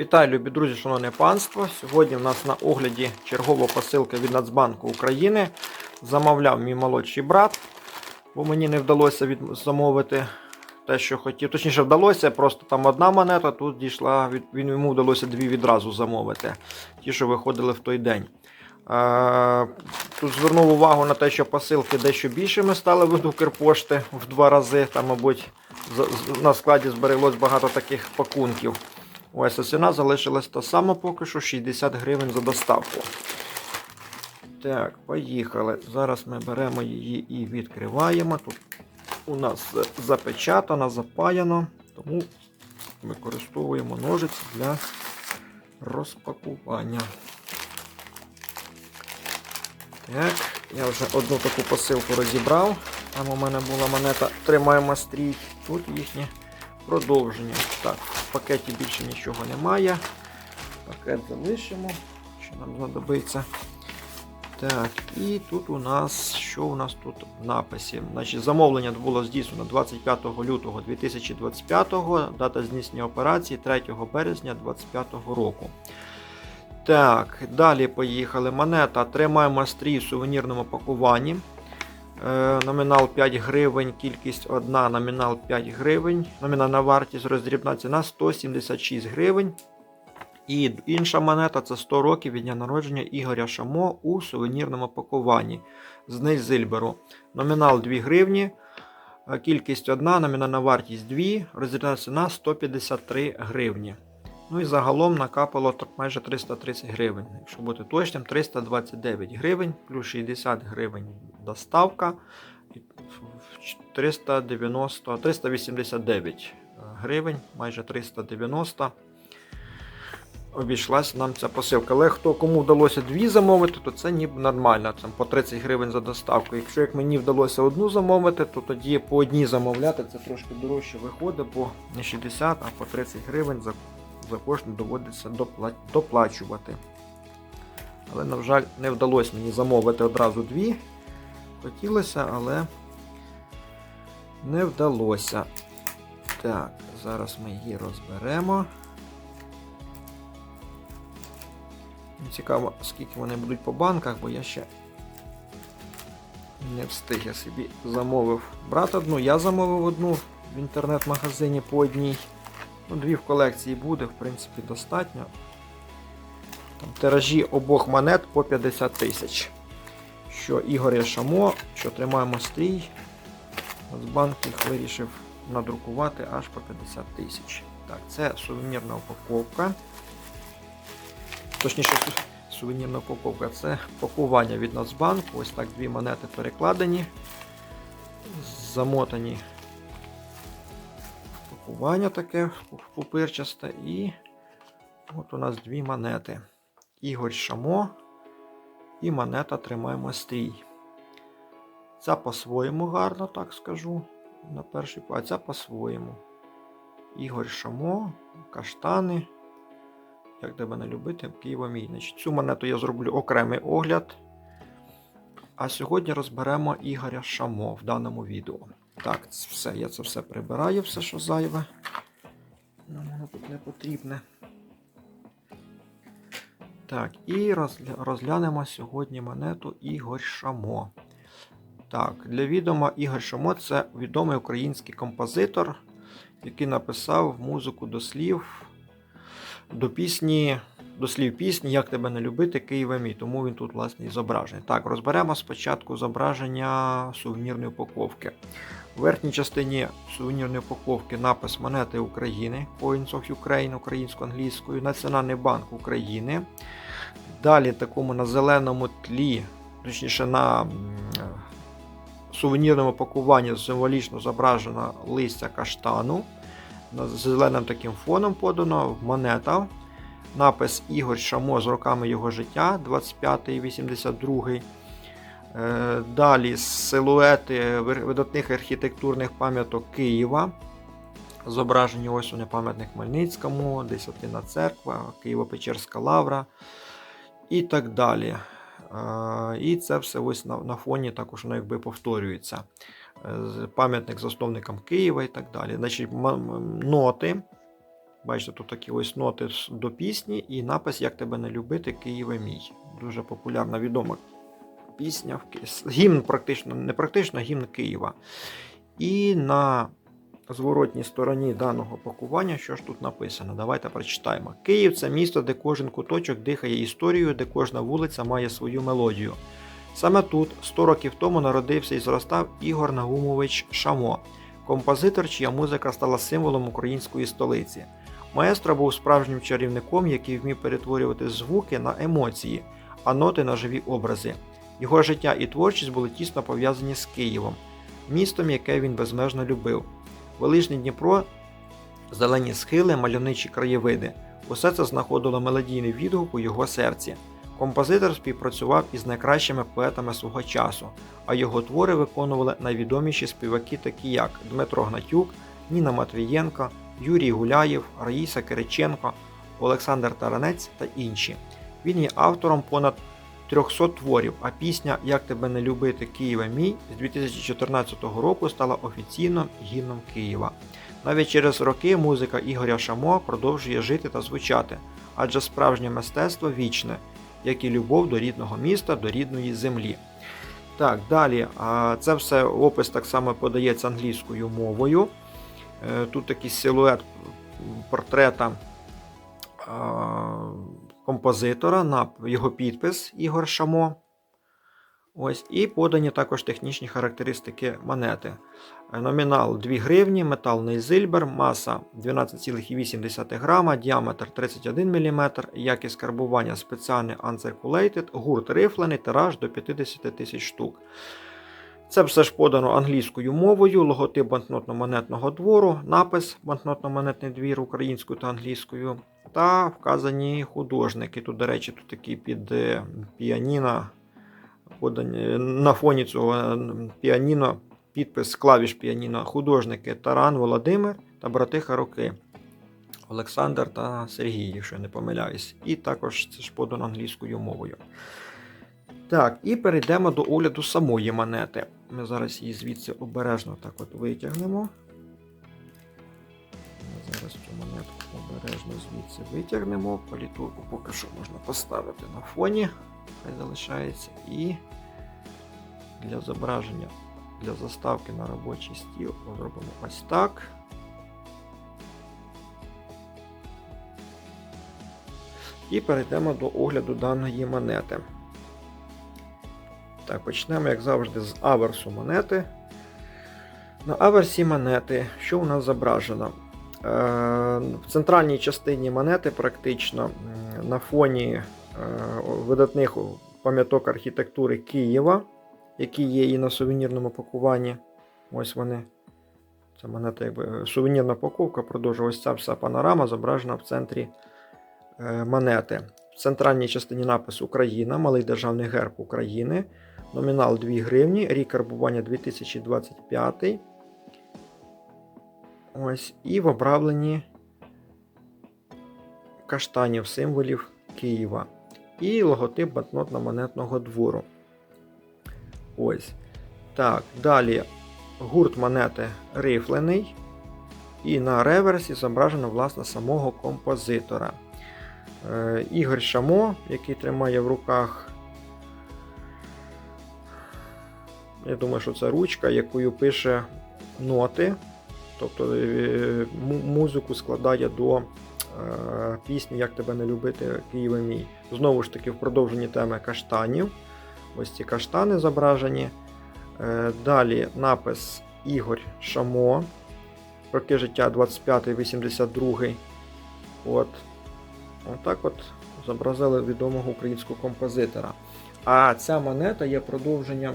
Вітаю, любі друзі, шановне панство. Сьогодні в нас на огляді чергова посилка від Нацбанку України. Замовляв мій молодший брат, бо мені не вдалося від... замовити те, що хотів. Точніше, вдалося, просто там одна монета, тут дійшла, від... він йому вдалося дві відразу замовити, ті, що виходили в той день. Е, Тут звернув увагу на те, що посилки дещо більшими стали від Укрпошти в два рази. Там, мабуть, на складі збереглось багато таких пакунків. Ось а ціна залишилась та сама поки що 60 гривень за доставку. Так, поїхали. Зараз ми беремо її і відкриваємо. Тут у нас запечатано, запаяно, тому використовуємо ножиці для розпакування. Так, я вже одну таку посилку розібрав. Там у мене була монета Тримаємо стрій. Тут їхнє продовження. Так, в пакеті більше нічого немає. Пакет залишимо, що нам знадобиться. Так, і тут у нас, що у нас тут в написі? Значить, замовлення було здійснено 25 лютого 2025, дата здійснення операції 3 березня 2025 року. Так, далі поїхали. Монета тримаємо стрій в сувенірному пакуванні. Е, Номінал 5 гривень, кількість 1, номінал 5 гривень. Номінальна вартість роздрібна ціна 176 гривень. І інша монета це 100 років від дня народження Ігоря Шамо у сувенірному пакуванні з Нейзильберу. Номінал 2 гривні, е, кількість 1, номінальна вартість 2, роздрібна ціна 153 гривні. Ну і загалом накапало майже 330 гривень. Якщо бути точним, 329 гривень, плюс 60 гривень в 390, 389 гривень, майже 390. Обійшлась нам ця посилка. Але хто кому вдалося дві замовити, то це ніби нормально. Там по 30 гривень за доставку. Якщо як мені вдалося одну замовити, то тоді по одній замовляти це трошки дорожче виходить, бо не 60, а по 30 гривень за за кожну доводиться допла- доплачувати. Але, на жаль, не вдалося мені замовити одразу дві. Хотілося, але не вдалося. Так, зараз ми її розберемо. Цікаво, скільки вони будуть по банках, бо я ще не встиг. Я собі замовив брат одну, я замовив одну в інтернет-магазині по одній. Ну, дві в колекції буде, в принципі, достатньо. Там тиражі обох монет по 50 тисяч. Що Ігоря Шамо, що тримаємо стрій, Нацбанк їх вирішив надрукувати аж по 50 тисяч. Так, це сувенірна упаковка. Точніше, сувенірна упаковка це пакування від Нацбанку. Ось так дві монети перекладені, замотані пакування таке пупирчасте. І от у нас дві монети. Ігор Шамо і монета Тримаємо стрій. Ця по-своєму гарно, так скажу. На перший а ця по-своєму. Ігор Шамо, каштани. Як тебе не любити, Києва мій. Цю монету я зроблю окремий огляд. А сьогодні розберемо Ігоря Шамо в даному відео. Так, все, я це все прибираю, все, що зайве. Нам воно тут не потрібне. Так, і розглянемо сьогодні монету Ігор Шамо. Так, для відома Ігор Шамо це відомий український композитор, який написав музику до слів до пісні, до слів пісні Як тебе не любити, Києва мій. Тому він тут власне і зображений. Так, розберемо спочатку зображення сувенірної упаковки. У верхній частині сувенірної упаковки напис монети України, Coins of Ukraine українсько-англійською, Національний банк України. Далі такому на зеленому тлі, точніше на сувенірному пакуванні символічно зображено листя каштану. З зеленим таким фоном подано монета. Напис Ігор Шамо з роками його життя 25-82. Е, Далі силуети видатних архітектурних пам'яток Києва. Зображені ось вони пам'ятник Хмельницькому, Десятина церква, Києво-Печерська лавра і так далі. Е, І це все ось на, фоні також воно якби повторюється. Е, Пам'ятник засновникам Києва і так далі. Значить, ноти Бачите, тут такі ось ноти до пісні і напис Як тебе не любити, Києве мій. Дуже популярна відома пісня. Гімн практично, не практично, гімн Києва. І на зворотній стороні даного пакування, що ж тут написано? Давайте прочитаємо. Київ це місто, де кожен куточок дихає історією, де кожна вулиця має свою мелодію. Саме тут, 100 років тому, народився і зростав Ігор Нагумович Шамо, композитор, чия музика стала символом української столиці. Маестро був справжнім чарівником, який вмів перетворювати звуки на емоції, а ноти на живі образи. Його життя і творчість були тісно пов'язані з Києвом, містом, яке він безмежно любив. Величний Дніпро, зелені схили, мальовничі краєвиди. Усе це знаходило мелодійний відгук у його серці. Композитор співпрацював із найкращими поетами свого часу, а його твори виконували найвідоміші співаки, такі як Дмитро Гнатюк, Ніна Матвієнко, Юрій Гуляєв, Раїса Кириченко, Олександр Таранець та інші. Він є автором понад 300 творів, а пісня Як тебе не любити Києва мій з 2014 року стала офіційним гімном Києва. Навіть через роки музика Ігоря Шамо продовжує жити та звучати, адже справжнє мистецтво вічне, як і любов до рідного міста, до рідної землі. Так, далі. Це все опис так само подається англійською мовою. Е, Тут такий силует портрета композитора на його підпис Ігор Шамо. Ось, і подані також технічні характеристики монети. Номінал 2 гривні, метал нейзильбер, маса 12,8 грама, діаметр 31 мм, якість карбування спеціальний uncirculated, гурт рифлений, тираж до 50 тисяч штук. Це все ж подано англійською мовою, логотип банкнотно-монетного двору, напис банкнотно-монетний двір українською та англійською, та вказані художники. Тут, до речі, тут такий під е, піаніно, подані, на фоні цього е, піаніно, підпис клавіш піаніно, художники Таран Володимир та брати Харуки. Олександр та Сергій, якщо я не помиляюсь. І також це ж подано англійською мовою. Так, і перейдемо до огляду самої монети. Ми зараз її звідси обережно так от витягнемо. Ми зараз цю монетку обережно звідси витягнемо. Політурку поки що можна поставити на фоні. Хай залишається. І для зображення, для заставки на робочий стіл зробимо ось так. І перейдемо до огляду даної монети. Так, почнемо, як завжди, з аверсу монети. На аверсі монети, що у нас зображено? Е, в центральній частині монети, практично на фоні е, видатних пам'яток архітектури Києва, які є і на сувенірному пакуванні. Ось вони. Це монета, якби сувенірна паковка, продовжує ось ця вся панорама зображена в центрі е, монети. В центральній частині напис Україна, малий державний герб України. Номінал 2 гривні, рік карбування 2025. Ось, і в обравленні каштанів символів Києва. І логотип банкнотно-монетного двору. Ось. Так, далі гурт монети рифлений. І на реверсі зображено власне самого композитора. Е, Ігор Шамо, який тримає в руках Я думаю, що це ручка, якою пише ноти. Тобто е, музику складає до е, пісні Як тебе не любити, Києве мій. Знову ж таки, в продовженні теми каштанів. Ось ці каштани зображені. Далі напис Ігор Шамо. Роки життя 25-82. От. Отак от зобразили відомого українського композитора. А ця монета є продовженням.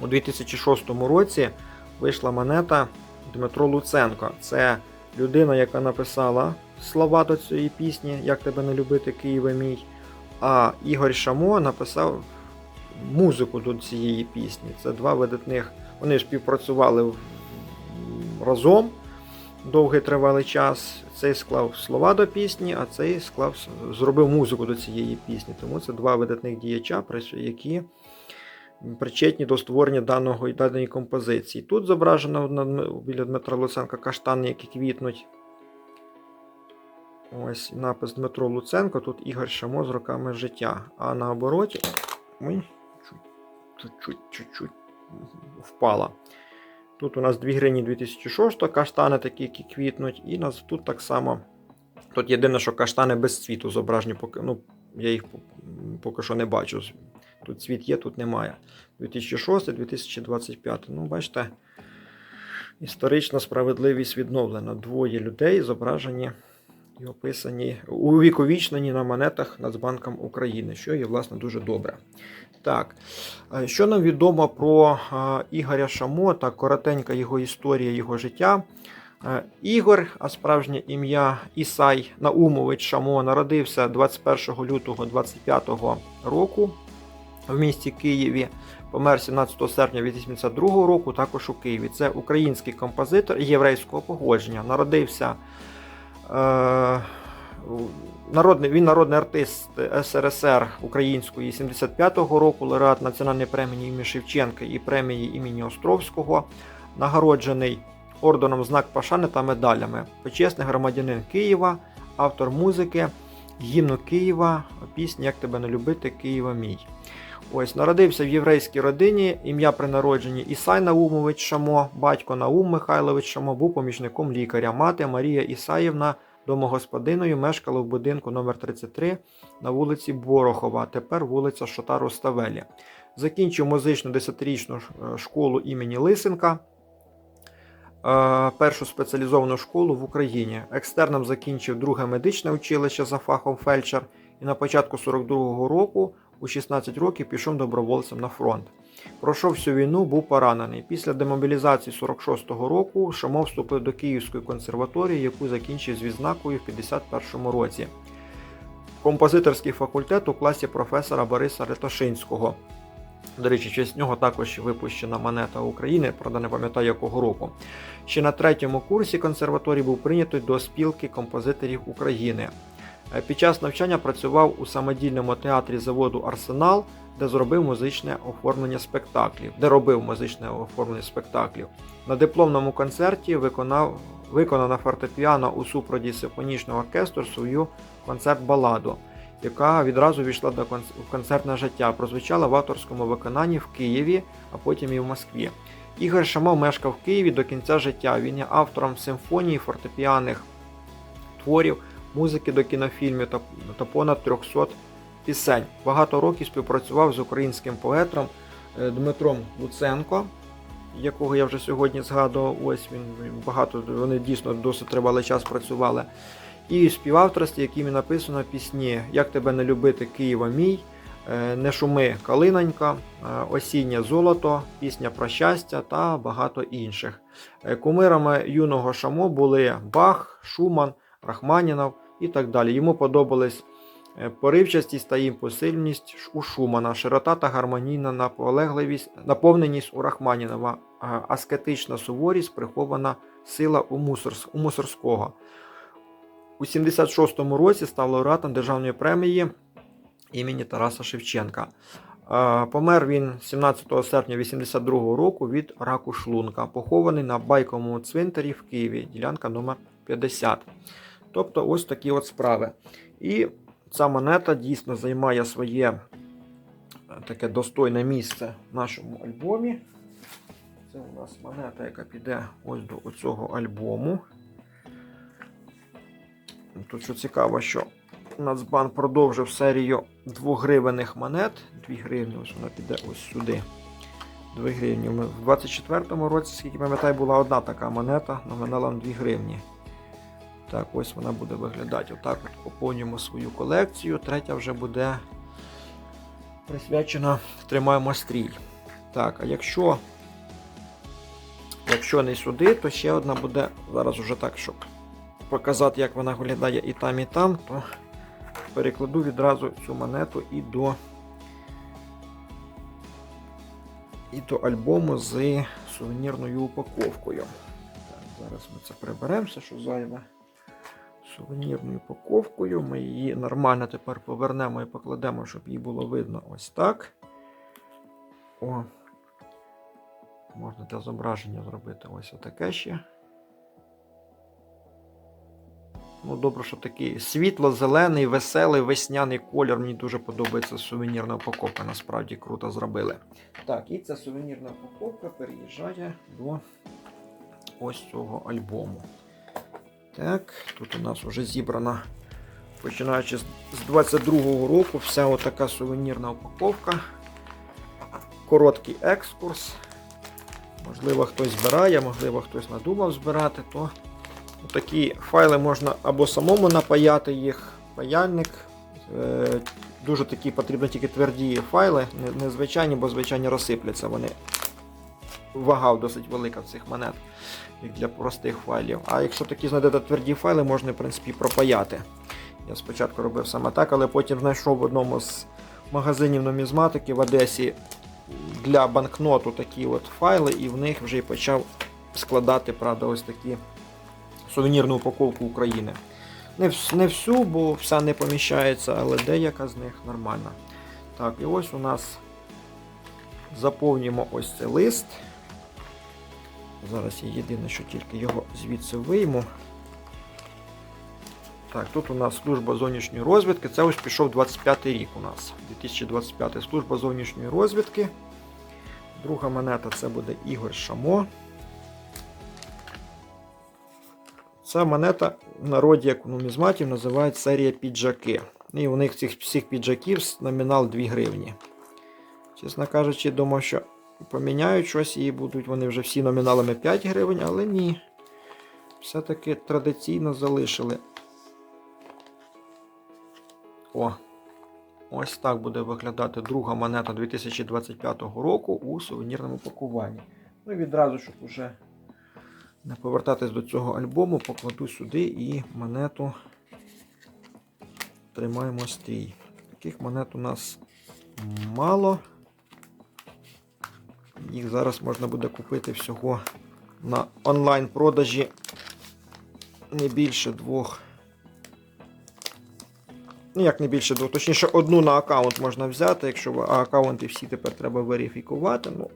У 2006 році вийшла монета Дмитро Луценко. Це людина, яка написала слова до цієї пісні Як тебе не любити, Києве мій. А Ігор Шамо написав музику до цієї пісні. Це два видатних. Вони співпрацювали разом довгий тривалий час. Цей склав слова до пісні, а цей склав зробив музику до цієї пісні. Тому це два видатних діяча, які причетні до створення даного даної композиції. Тут зображено біля Дмитра Луценка каштани, які квітнуть. Ось напис Дмитро Луценко, тут Ігор Шамо з роками життя. А на обороті чуть-чуть впала. Тут у нас 2 гривні 2006, каштани такі, які квітнуть, і нас тут так само. Тут єдине, що каштани без цвіту зображені, поки, ну, я їх поки що не бачу. Тут цвіт є, тут немає. 2006-2025. Ну, бачите, історична справедливість відновлена. Двоє людей зображені і описані, увіковічнені на монетах Нацбанком України, що є, власне, дуже добре. Так, що нам відомо про Ігоря Шамо та коротенька його історія, його життя. Ігор, а справжнє ім'я Ісай Наумович Шамо, народився 21 лютого 25 року в місті Києві. Помер 17 серпня 1982 року, також у Києві. Це український композитор єврейського походження. Народився е, народний, він народний артист СРСР української 75-го року, лауреат Національної премії імені Шевченка і премії імені Островського, нагороджений орденом знак Пашани та медалями. Почесний громадянин Києва, автор музики, гімну Києва, пісні Як тебе не любити, Києва мій. Ось народився в єврейській родині. Ім'я при народженні Ісай Наумович Шамо, батько Наум Михайлович Шамо був помічником лікаря. Мати Марія Ісаївна домогосподиною мешкала в будинку номер 33 на вулиці Борохова, тепер вулиця Шота Руставелі. Закінчив музичну 10-річну школу імені Лисенка. Першу спеціалізовану школу в Україні. Екстерном закінчив друге медичне училище за фахом фельдшер і на початку 42-го року у 16 років пішов добровольцем на фронт. Пройшов всю війну, був поранений. Після демобілізації 46-го року Шамов вступив до Київської консерваторії, яку закінчив з відзнакою в 51-му році. Композиторський факультет у класі професора Бориса Ретошинського. До речі, честь нього також випущена монета України, правда, не пам'ятаю якого року. Ще на третьому курсі консерваторії був прийнятий до спілки композиторів України. Під час навчання працював у самодільному театрі заводу Арсенал, де зробив музичне оформлення спектаклів, де робив музичне оформлення спектаклів. На дипломному концерті виконав виконав на фортепіано у супроводі симфонічного оркестру свою концерт-баладу, яка відразу війшла до концертне життя. Прозвучала в авторському виконанні в Києві, а потім і в Москві. Ігор Шамов мешкав в Києві до кінця життя. Він є автором симфонії фортепіаних творів музики до кінофільмів та, понад 300 пісень. Багато років співпрацював з українським поетом е, Дмитром Луценко, якого я вже сьогодні згадував. Ось він багато, вони дійсно досить тривалий час працювали. І співавторстві, якими написано пісні Як тебе не любити, Києва мій, е, Не шуми Калинонька, е, Осіннє золото, Пісня про щастя та багато інших. Кумирами юного Шамо були Бах, Шуман, Рахманінов і так далі. Йому подобались поривчастість та імпосильність у Шумана, широта та гармонійна наполегливість, наповненість у Рахманінова, аскетична суворість, прихована сила у, Мусорс, у Мусорського. У 76-му році став лауреатом Державної премії імені Тараса Шевченка. Помер він 17 серпня 82 року від раку шлунка, похований на байковому цвинтарі в Києві, ділянка номер 50 Тобто ось такі от справи. І ця монета дійсно займає своє е, таке достойне місце в нашому альбомі. Це у нас монета, яка піде ось до цього альбому. Тут що цікаво, що Нацбанк продовжив серію 2 гривенних монет. 2 гривні, ось вона піде ось сюди. 2 гривні. В 24-му році, скільки пам'ятаю, була одна така монета номіналом 2 гривні. Так, ось вона буде виглядати. Отак от поповнюємо свою колекцію. Третя вже буде присвячена тримаємо стрій. Так, а якщо якщо не сюди, то ще одна буде, зараз уже так, щоб показати, як вона виглядає і там, і там, то перекладу відразу цю монету і до і до альбому з сувенірною упаковкою. Так, Зараз ми це приберемо, все, що зайве сувенірною упаковкою. Ми її нормально тепер повернемо і покладемо, щоб її було видно ось так. О, Можна для зображення зробити ось отаке ще. Ну, добре, що такий світло-зелений, веселий, весняний колір. Мені дуже подобається сувенірна упаковка. Насправді круто зробили. Так, і ця сувенірна упаковка переїжджає до ось цього альбому. Так, тут у нас вже зібрана, починаючи з з 22-го року, вся отака сувенірна упаковка. Короткий екскурс. Можливо, хтось збирає, можливо, хтось надумав збирати, то такі файли можна або самому напаяти їх, паяльник. Е, Дуже такі потрібні тільки тверді файли, незвичайні, бо звичайні розсипляться. Вони вага досить велика в цих монет, для простих файлів. А якщо такі знайдете тверді файли, можна в принципі пропаяти. Я спочатку робив саме так, але потім знайшов в одному з магазинів нумізматики в Одесі для банкноту такі от файли, і в них вже й почав складати, правда, ось такі сувенірну упаковку України. Не, не всю, бо вся не поміщається, але деяка з них нормальна. Так, і ось у нас заповнюємо ось цей лист. Зараз я єдине, що тільки його звідси вийму. Так, тут у нас служба зовнішньої розвідки. Це ось пішов 25 рік у нас. 2025 служба зовнішньої розвідки. Друга монета це буде Ігор Шамо. Ця монета в народі, як нумізматів, називають серія піджаки. І у них цих всіх піджаків номінал 2 гривні. Чесно кажучи, думав, що поміняють щось і будуть вони вже всі номіналами 5 гривень, але ні. Все-таки традиційно залишили. О, ось так буде виглядати друга монета 2025 року у сувенірному пакуванні. Ну і відразу, щоб уже не повертатись до цього альбому, покладу сюди і монету тримаємо стрій. Таких монет у нас мало. Їх зараз можна буде купити всього на онлайн-продажі не більше двох. Ну, як не більше двох, точніше, одну на аккаунт можна взяти, якщо аккаунти всі тепер треба верифікувати. Ну,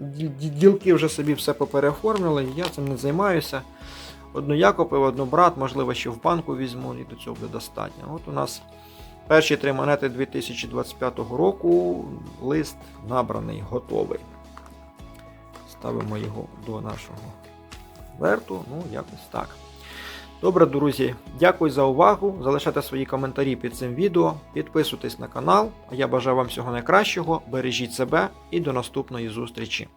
ді- ді- ділки вже собі все попереоформили, я цим не займаюся. Одну я купив, одну брат, можливо, ще в банку візьму, і до цього буде достатньо. От у нас перші три монети 2025 року. Лист набраний, готовий. Ставимо його до нашого верту. Ну, якось так. Добре, друзі, дякую за увагу. Залишайте свої коментарі під цим відео, підписуйтесь на канал. Я бажаю вам всього найкращого, бережіть себе і до наступної зустрічі.